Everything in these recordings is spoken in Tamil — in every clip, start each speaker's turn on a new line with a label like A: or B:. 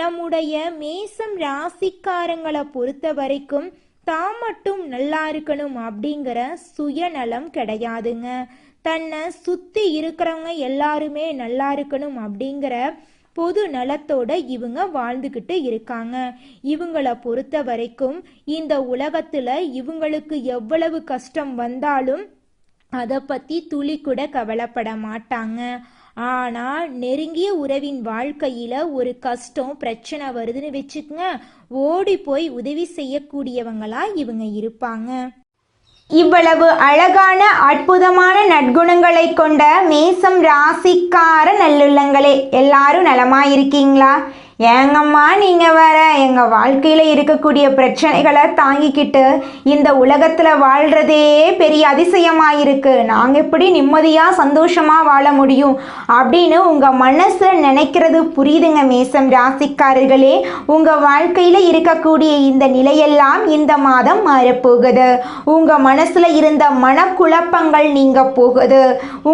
A: நம்முடைய மேசம் ராசிக்காரங்களை பொறுத்த வரைக்கும் தான் மட்டும் நல்லா இருக்கணும் அப்படிங்கிற சுயநலம் கிடையாதுங்க. தன்னை சுத்தி இருக்கிறவங்க எல்லாருமே நல்லா இருக்கணும் அப்படிங்கிற பொது நலத்தோட இவங்க வாழ்ந்துக்கிட்டு இருக்காங்க. இவங்கள பொறுத்த வரைக்கும் இந்த உலகத்துல இவங்களுக்கு எவ்வளவு கஷ்டம் வந்தாலும் அதை பத்தி துளி கூட கவலைப்பட மாட்டாங்க. ஆனால் நெருங்கிய உறவின் வாழ்க்கையில் ஒரு கஷ்டம் பிரச்சனை வருதுன்னு வச்சுக்கோங்க. ஓடி போய் உதவி செய்யக்கூடியவங்களா இவங்க இருப்பாங்க.
B: இவ்வளவு அழகான அற்புதமான நற்குணங்களை கொண்ட மேசம் ராசிக்கார நல்லுள்ளங்களே எல்லாரும் நலமா இருக்கீங்களா ஏங்கம்மா நீங்கள் வேற எங்கள் வாழ்க்கையில் இருக்கக்கூடிய பிரச்சனைகளை தாங்கிக்கிட்டு இந்த உலகத்தில் வாழ்கிறதே பெரிய அதிசயமாக இருக்குது நாங்கள் எப்படி நிம்மதியாக சந்தோஷமாக வாழ முடியும் அப்படின்னு உங்கள் மனசில் நினைக்கிறது புரியுதுங்க மேசம் ராசிக்காரர்களே. உங்கள் வாழ்க்கையில் இருக்கக்கூடிய இந்த நிலையெல்லாம் இந்த மாதம் மாறப்போகுது. உங்கள் மனசில் இருந்த மனக்குழப்பங்கள் நீங்க போகுது.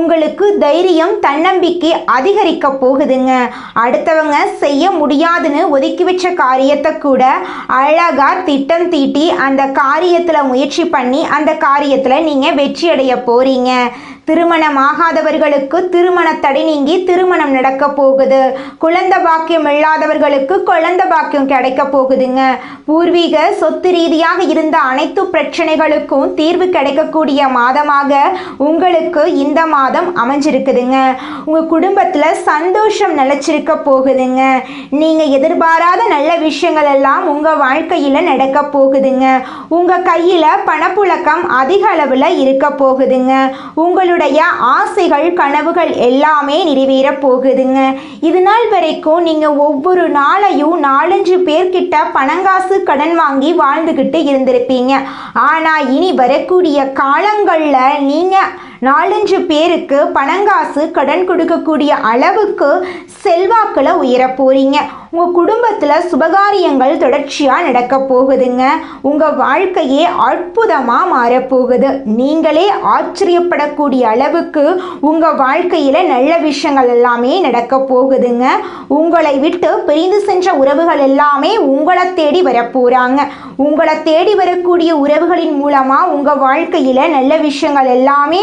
B: உங்களுக்கு தைரியம் தன்னம்பிக்கை அதிகரிக்க போகுதுங்க. அடுத்தவங்க செய்ய முடியும் முடியாதுன்னு ஒதுக்கி வச்ச காரியத்தை கூட அழகா திட்டம் தீட்டி அந்த காரியத்தில் முயற்சி பண்ணி அந்த காரியத்தில் நீங்கள் வெற்றி அடைய போகிறீங்க திருமணம் ஆகாதவர்களுக்கு திருமண தடை நீங்கி திருமணம் நடக்க போகுது. குழந்த பாக்கியம் இல்லாதவர்களுக்கு குழந்த பாக்கியம் கிடைக்க போகுதுங்க. பூர்வீக சொத்து ரீதியாக இருந்த அனைத்து பிரச்சனைகளுக்கும் தீர்வு கிடைக்கக்கூடிய மாதமாக உங்களுக்கு இந்த மாதம் அமைஞ்சிருக்குதுங்க. உங்க குடும்பத்துல சந்தோஷம் நிலைச்சிருக்க போகுதுங்க. நீங்க எதிர்பாராத நல்ல விஷயங்கள் எல்லாம் உங்க வாழ்க்கையில நடக்க போகுதுங்க. உங்க கையில பணப்புழக்கம் அதிக அளவுல இருக்க போகுதுங்க. உங்களுடைய ஆசைகள் கனவுகள் எல்லாமே நிறைவேற போகுதுங்க. இது நாள் வரைக்கும் நீங்கள் ஒவ்வொரு நாளையும் நாலஞ்சு பேர்கிட்ட பணங்காசு கடன் வாங்கி வாழ்ந்துகிட்டு இருந்திருப்பீங்க. ஆனால் இனி வரக்கூடிய காலங்களில் நீங்கள் நாலஞ்சு பேருக்கு பணங்காசு கடன் கொடுக்கக்கூடிய அளவுக்கு செல்வாக்கில் உயர போறீங்க. உங்கள் குடும்பத்தில் சுபகாரியங்கள் தொடர்ச்சியாக நடக்க போகுதுங்க. உங்கள் வாழ்க்கையே அற்புதமாக மாறப்போகுது நீங்களே ஆச்சரியப்படக்கூடிய அளவுக்கு உங்கள் வாழ்க்கையில் நல்ல விஷயங்கள் எல்லாமே நடக்க போகுதுங்க. உங்களை விட்டு பிரிந்து சென்ற உறவுகள் எல்லாமே உங்களை தேடி வரப்போகிறாங்க உங்களை தேடி வரக்கூடிய உறவுகளின் மூலமாக உங்கள் வாழ்க்கையில் நல்ல விஷயங்கள் எல்லாமே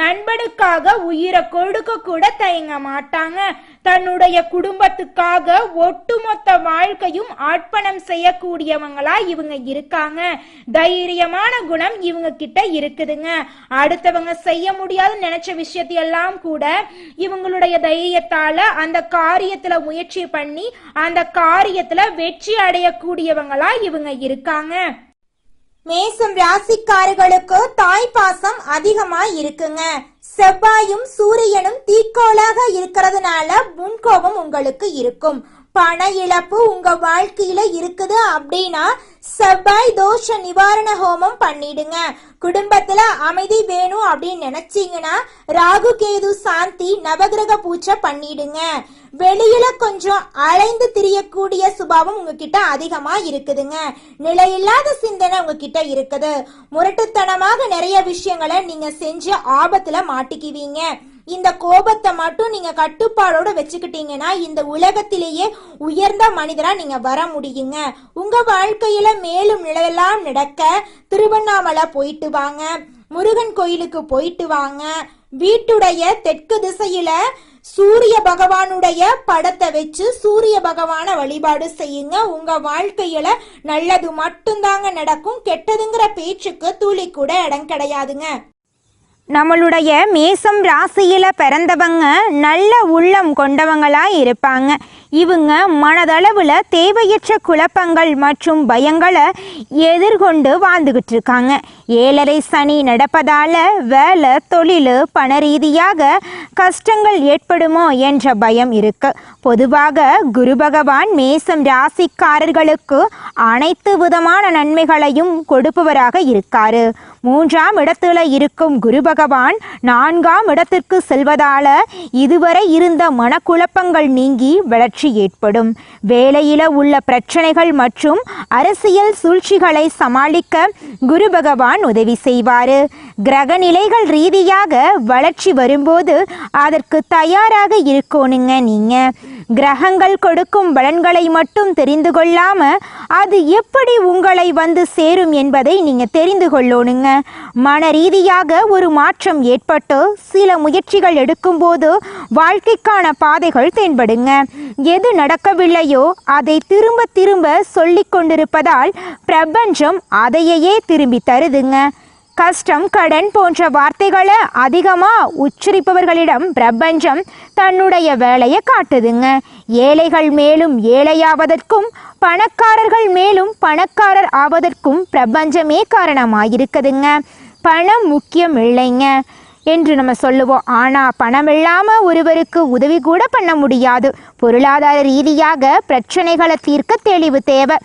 A: நண்பனுக்காக உயிரை கொடுக்க கூட தயங்க மாட்டாங்க. தன்னுடைய குடும்பத்துக்காக ஒட்டுமொத்த வாழ்க்கையும் ஆட்பணம் செய்யக்கூடியவங்களா இவங்க இருக்காங்க. தைரியமான குணம் இவங்க கிட்ட இருக்குதுங்க. அடுத்தவங்க செய்ய முடியாதுன்னு நினைச்ச விஷயத்தையெல்லாம் கூட இவங்களுடைய தைரியத்தால அந்த காரியத்துல முயற்சி பண்ணி அந்த காரியத்துல வெற்றி அடையக்கூடியவங்களா இவங்க இருக்காங்க.
B: மேசம் ராசிக்காரர்களுக்கு தாய் பாசம் அதிகமா இருக்குங்க. செவ்வாயும் சூரியனும் தீக்கோளாக இருக்கிறதுனால முன்கோபம் உங்களுக்கு இருக்கும். பண இழப்பு உங்க வாழ்க்கையில இருக்குது அப்படின்னா செவ்வாய் தோஷ நிவாரண ஹோமம் பண்ணிடுங்க. குடும்பத்துல அமைதி வேணும் அப்படின்னு நினைச்சீங்கன்னா ராகு கேது சாந்தி நவகிரக பூஜை பண்ணிடுங்க. வெளியில கொஞ்சம் அலைந்து திரியக்கூடிய சுபாவம் உங்ககிட்ட அதிகமா இருக்குதுங்க. நிலையில்லாத சிந்தனை உங்ககிட்ட இருக்குது. முரட்டுத்தனமாக நிறைய விஷயங்களை நீங்க செஞ்சு ஆபத்துல மாட்டிக்குவீங்க. இந்த கோபத்தை மட்டும் நீங்க கட்டுப்பாடோட வச்சுக்கிட்டீங்கன்னா இந்த உலகத்திலேயே உயர்ந்த மனிதரா நீங்க வர முடியுங்க. உங்க வாழ்க்கையில மேலும் நிலையெல்லாம் நடக்க திருவண்ணாமலை போயிட்டு வாங்க.
A: முருகன் கோயிலுக்கு போயிட்டு வாங்க. வீட்டுடைய தெற்கு திசையில சூரிய பகவானுடைய படத்தை வச்சு சூரிய பகவானை வழிபாடு செய்யுங்க. உங்க வாழ்க்கையில நல்லது மட்டும்தாங்க நடக்கும். கெட்டதுங்கிற பேச்சுக்கு துளி கூட இடம் கிடையாதுங்க.
B: நம்மளுடைய மேசம் ராசியில பிறந்தவங்க நல்ல உள்ளம் கொண்டவங்களா இருப்பாங்க. இவங்க மனதளவில் தேவையற்ற குழப்பங்கள் மற்றும் பயங்களை எதிர்கொண்டு வாழ்ந்துகிட்டு இருக்காங்க ஏழரை சனி நடப்பதால் வேலை தொழில் பண ரீதியாக கஷ்டங்கள் ஏற்படுமோ என்ற பயம் இருக்கு. பொதுவாக குரு பகவான் மேசம் ராசிக்காரர்களுக்கு அனைத்து விதமான நன்மைகளையும் கொடுப்பவராக இருக்காரு. மூன்றாம் இடத்துல இருக்கும் குரு பகவான் நான்காம் இடத்திற்கு செல்வதால இதுவரை இருந்த மனக்குழப்பங்கள் நீங்கி வளர்ச்சி ஏற்படும். வேலையில உள்ள பிரச்சனைகள் மற்றும் அரசியல் சூழ்ச்சிகளை சமாளிக்க குரு பகவான் உதவி செய்வார். கிரக நிலைகள் ரீதியாக வளர்ச்சி வரும்போது அதற்கு தயாராக இருக்கணுங்க நீங்க. கிரகங்கள் கொடுக்கும் பலன்களை மட்டும் தெரிந்து கொள்ளாம அது எப்படி உங்களை வந்து சேரும் என்பதை நீங்க தெரிந்து கொள்ளணுங்க. மன ரீதியாக ஒரு மாற்றம் ஏற்பட்டு சில முயற்சிகள் எடுக்கும்போது வாழ்க்கைக்கான பாதைகள் தென்படுங்க. எது நடக்கவில்லையோ அதை திரும்ப திரும்ப சொல்லிக் கொண்டிருப்பதால் பிரபஞ்சம் அதையே திரும்பி தருதுங்க. கஷ்டம் கடன் போன்ற வார்த்தைகளை அதிகமாக உச்சரிப்பவர்களிடம் பிரபஞ்சம் தன்னுடைய வேலையை காட்டுதுங்க. ஏழைகள் மேலும் ஏழையாவதற்கும் பணக்காரர்கள் மேலும் பணக்காரர் ஆவதற்கும் பிரபஞ்சமே காரணமாயிருக்குதுங்க. பணம் முக்கியம் இல்லைங்க. என்று நம்ம சொல்லுவோம். ஆனால் பணம் இல்லாமல் ஒருவருக்கு உதவி கூட பண்ண முடியாது. பொருளாதார ரீதியாக பிரச்சனைகளை தீர்க்க தெளிவு தேவை.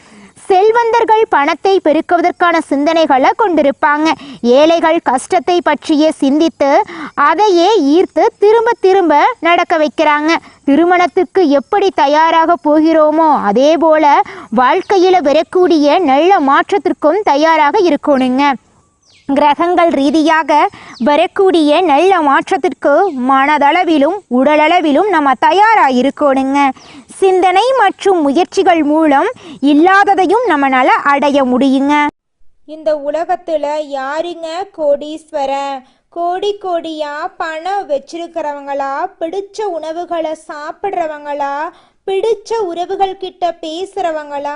B: செல்வந்தர்கள் பணத்தை பெருக்குவதற்கான சிந்தனைகளை கொண்டிருப்பாங்க. ஏழைகள் கஷ்டத்தை பற்றியே சிந்தித்து அதையே ஈர்த்து திரும்ப திரும்ப நடக்க வைக்கிறாங்க. திருமணத்துக்கு எப்படி தயாராக போகிறோமோ அதே போல வாழ்க்கையில் வரக்கூடிய நல்ல மாற்றத்திற்கும் தயாராக இருக்கணுங்க. கிரகங்கள் ரீதியாக வரக்கூடிய நல்ல மாற்றத்திற்கு மனதளவிலும் உடலளவிலும் நம்ம தயாராக இருக்கணுங்க சிந்தனை மற்றும் முயற்சிகள் மூலம் இல்லாததையும் நம்மளால அடைய முடியுங்க.
A: இந்த உலகத்துல யாருங்க கோடீஸ்வரன் கோடி கோடியா பணம் வச்சிருக்கிறவங்களா? பிடிச்ச உணவுகளை சாப்பிட்றவங்களா? பிடிச்ச உறவுகள் கிட்ட பேசுறவங்களா?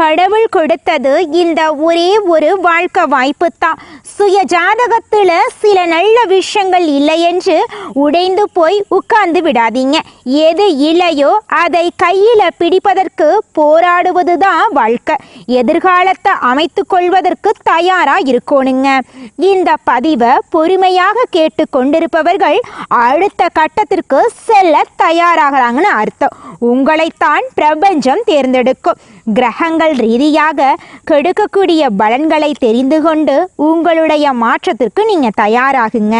B: கடவுள் கொடுத்தது இந்த ஒரே ஒரு வாழ்க்கை வாய்ப்பு தான் சுய ஜாதகத்தில் சில நல்ல விஷயங்கள் இல்லை என்று உடைந்து போய் உட்கார்ந்து விடாதீங்க. எது இல்லையோ அதை கையில் பிடிப்பதற்கு போராடுவது தான் வாழ்க்கை. எதிர்காலத்தை அமைத்து கொள்வதற்கு தயாராக இருக்கணுங்க. இந்த பதிவை பொறுமையாக கேட்டு கொண்டிருப்பவர்கள் அடுத்த கட்டத்திற்கு செல்ல தயாராகிறாங்கன்னு அர்த்தம். உங்களைத்தான் பிரபஞ்சம் தேர்ந்தெடுக்கும். கிரகங்கள் ரீதியாக கெடுக்கக்கூடிய பலன்களை தெரிந்து கொண்டு உங்களுடைய மாற்றத்திற்கு நீங்க தயாராகுங்க.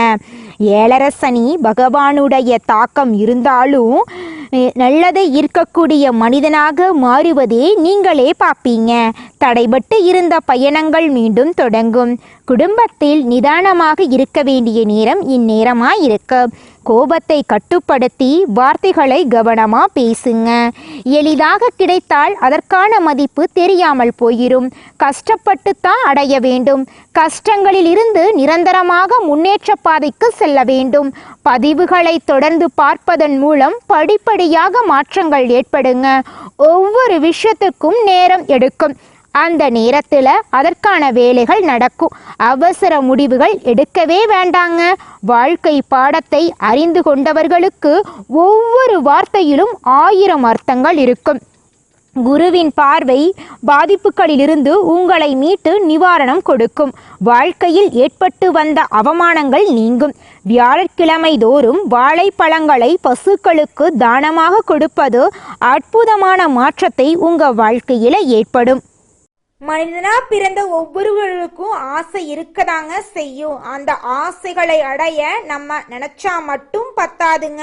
B: ஏழரசனி பகவானுடைய தாக்கம் இருந்தாலும் நல்லதை ஈர்க்கக்கூடிய மனிதனாக மாறுவதே நீங்களே பார்ப்பீங்க. தடைபட்டு இருந்த பயணங்கள் மீண்டும் தொடங்கும். குடும்பத்தில் நிதானமாக இருக்க வேண்டிய நேரம் இந்நேரமா இருக்கு. கோபத்தை கட்டுப்படுத்தி வார்த்தைகளை கவனமா பேசுங்க. எளிதாக கிடைத்தால் அதற்கான மதிப்பு தெரியாமல் போயிரும். கஷ்டப்பட்டு தான் அடைய வேண்டும். கஷ்டங்களில் இருந்து நிரந்தரமாக முன்னேற்ற பாதைக்கு செல்ல வேண்டும். பதிவுகளை தொடர்ந்து பார்ப்பதன் மூலம் படிப்படியாக மாற்றங்கள் ஏற்படுங்க. ஒவ்வொரு விஷயத்துக்கும் நேரம் எடுக்கும். அந்த நேரத்தில் அதற்கான வேலைகள் நடக்கும். அவசர முடிவுகள் எடுக்கவே வேண்டாங்க. வாழ்க்கை பாடத்தை அறிந்து கொண்டவர்களுக்கு ஒவ்வொரு வார்த்தையிலும் ஆயிரம் அர்த்தங்கள் இருக்கும். குருவின் பார்வை பாதிப்புகளிலிருந்து உங்களை மீட்டு நிவாரணம் கொடுக்கும். வாழ்க்கையில் ஏற்பட்டு வந்த அவமானங்கள் நீங்கும். வியாழக்கிழமை தோறும் வாழைப்பழங்களை பசுக்களுக்கு தானமாக கொடுப்பது அற்புதமான மாற்றத்தை உங்கள் வாழ்க்கையில் ஏற்படும்.
A: மனிதனாக பிறந்த ஒவ்வொருவருக்கும் ஆசை இருக்கதாங்க செய்யும். அந்த ஆசைகளை அடைய நம்ம நினச்சா மட்டும் பத்தாதுங்க.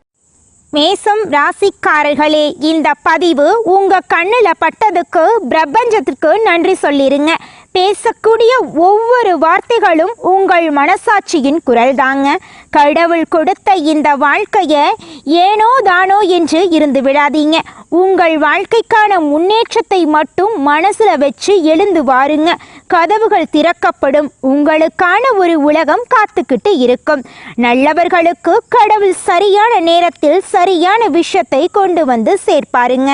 B: மேசம் ராசிக்காரர்களே இந்த பதிவு உங்க கண்ணுல பட்டதுக்கு பிரபஞ்சத்திற்கு நன்றி சொல்லிருங்க. பேசக்கூடிய ஒவ்வொரு வார்த்தைகளும் உங்கள் மனசாட்சியின் குரல் தாங்க. கடவுள் கொடுத்த இந்த வாழ்க்கையை ஏனோ தானோ என்று இருந்து விடாதீங்க உங்கள் வாழ்க்கைக்கான முன்னேற்றத்தை மட்டும் மனசுல வச்சு எழுந்து வாருங்க. கதவுகள் திறக்கப்படும். உங்களுக்கான ஒரு உலகம் காத்துக்கிட்டு இருக்கும். நல்லவர்களுக்கு கடவுள் சரியான நேரத்தில் சரியான விஷயத்தை கொண்டு வந்து சேர்ப்பாருங்க.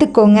A: கத்துக்கோங்க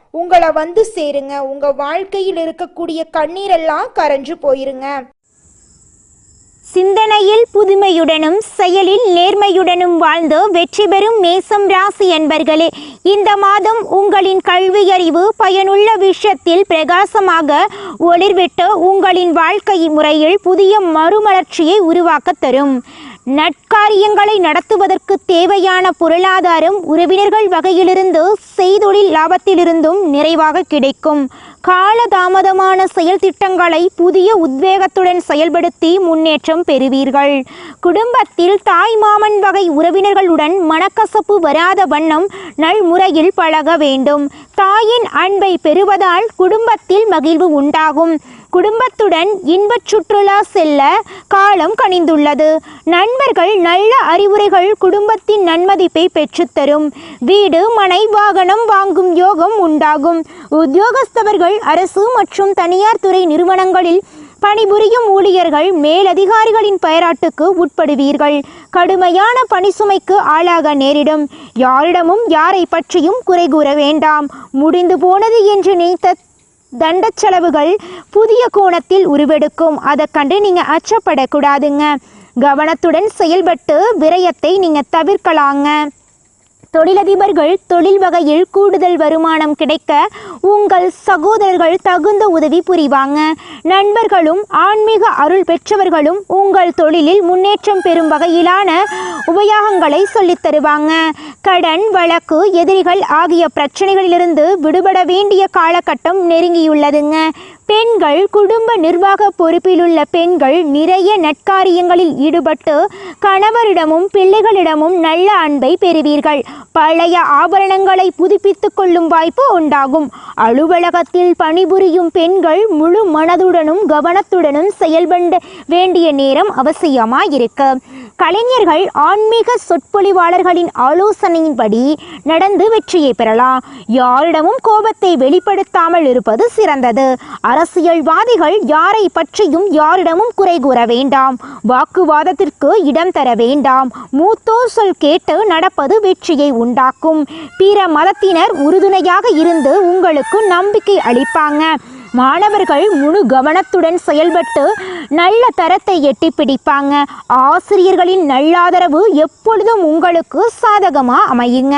A: உங்களை வந்து சேருங்க. உங்க வாழ்க்கையில் இருக்கக்கூடிய கண்ணீரெல்லாம் கரைஞ்சு போயிருங்க.
B: சிந்தனையில் புதுமையுடனும் செயலில் நேர்மையுடனும் வாழ்ந்து வெற்றி பெறும் மேசம் ராசி என்பர்களே இந்த மாதம் உங்களின் கல்வியறிவு பயனுள்ள விஷயத்தில் பிரகாசமாக ஒளிர்விட்டு உங்களின் வாழ்க்கை முறையில் புதிய மறுமலர்ச்சியை உருவாக்கத் தரும். நட்காரியங்களை நடத்துவதற்கு தேவையான பொருளாதாரம் உறவினர்கள் வகையிலிருந்து செய்தொழில் லாபத்திலிருந்தும் நிறைவாக கிடைக்கும். காலதாமதமான செயல் திட்டங்களை புதிய உத்வேகத்துடன் செயல்படுத்தி முன்னேற்றம் பெறுவீர்கள். குடும்பத்தில் தாய் மாமன் வகை உறவினர்களுடன் மனக்கசப்பு வராத வண்ணம் நல்முறையில் பழக வேண்டும். தாயின் அன்பை பெறுவதால் குடும்பத்தில் மகிழ்வு உண்டாகும். குடும்பத்துடன் இன்பச் சுற்றுலா செல்ல காலம் கனிந்துள்ளது. நண்பர்கள் நல்ல அறிவுரைகள் குடும்பத்தின் நன்மதிப்பை பெற்றுத்தரும் வீடு மனை வாகனம் வாங்கும் யோகம் உண்டாகும். உத்தியோகஸ்தவர்கள் அரசு மற்றும் தனியார் துறை நிறுவனங்களில் பணிபுரியும் ஊழியர்கள் மேலதிகாரிகளின் பெயராட்டுக்கு உட்படுவீர்கள். கடுமையான பணிசுமைக்கு ஆளாக நேரிடும். யாரிடமும் யாரை பற்றியும் குறை கூற வேண்டாம். முடிந்து போனது என்று நினைத்த தண்ட செலவுகள் புதிய கோணத்தில் உருவெடுக்கும். அதை கண்டு நீங்கள் அச்சப்படக்கூடாதுங்க. கவனத்துடன் செயல்பட்டு விரயத்தை நீங்கள் தவிர்க்கலாங்க. தொழிலதிபர்கள் தொழில் வகையில் கூடுதல் வருமானம் கிடைக்க உங்கள் சகோதரர்கள் தகுந்த உதவி புரிவாங்க. நண்பர்களும் ஆன்மீக அருள் பெற்றவர்களும் உங்கள் தொழிலில் முன்னேற்றம் பெறும் வகையிலான உபயோகங்களை சொல்லித் தருவாங்க. கடன் வழக்கு எதிரிகள் ஆகிய பிரச்சனைகளிலிருந்து விடுபட வேண்டிய காலகட்டம் நெருங்கியுள்ளதுங்க. பெண்கள் குடும்ப நிர்வாக பொறுப்பிலுள்ள பெண்கள் நிறைய நட்காரியங்களில் ஈடுபட்டு கணவரிடமும் பிள்ளைகளிடமும் நல்ல அன்பை பெறுவீர்கள். பழைய ஆபரணங்களை புதுப்பித்துக் கொள்ளும் வாய்ப்பு உண்டாகும். அலுவலகத்தில் பணிபுரியும் பெண்கள் முழு மனதுடனும் கவனத்துடனும் செயல்பட வேண்டிய நேரம் அவசியமாயிருக்கு. கலைஞர்கள் ஆன்மீக சொற்பொழிவாளர்களின் ஆலோசனையின்படி நடந்து வெற்றியை பெறலாம். யாரிடமும் கோபத்தை வெளிப்படுத்தாமல் இருப்பது சிறந்தது. அரசியல்வாதிகள் யாரை பற்றியும் யாரிடமும் குறை கூற வேண்டாம். வாக்குவாதத்திற்கு இடம் தர வேண்டாம். மூத்தோர் சொல் கேட்டு நடப்பது வெற்றியை உண்டாக்கும். பிற மதத்தினர் உறுதுணையாக இருந்து உங்களுக்கு நம்பிக்கை அளிப்பாங்க. மாணவர்கள் முழு கவனத்துடன் செயல்பட்டு நல்ல தரத்தை எட்டி பிடிப்பாங்க. ஆசிரியர்களின் நல்லாதரவு எப்பொழுதும் உங்களுக்கு சாதகமாக அமையுங்க.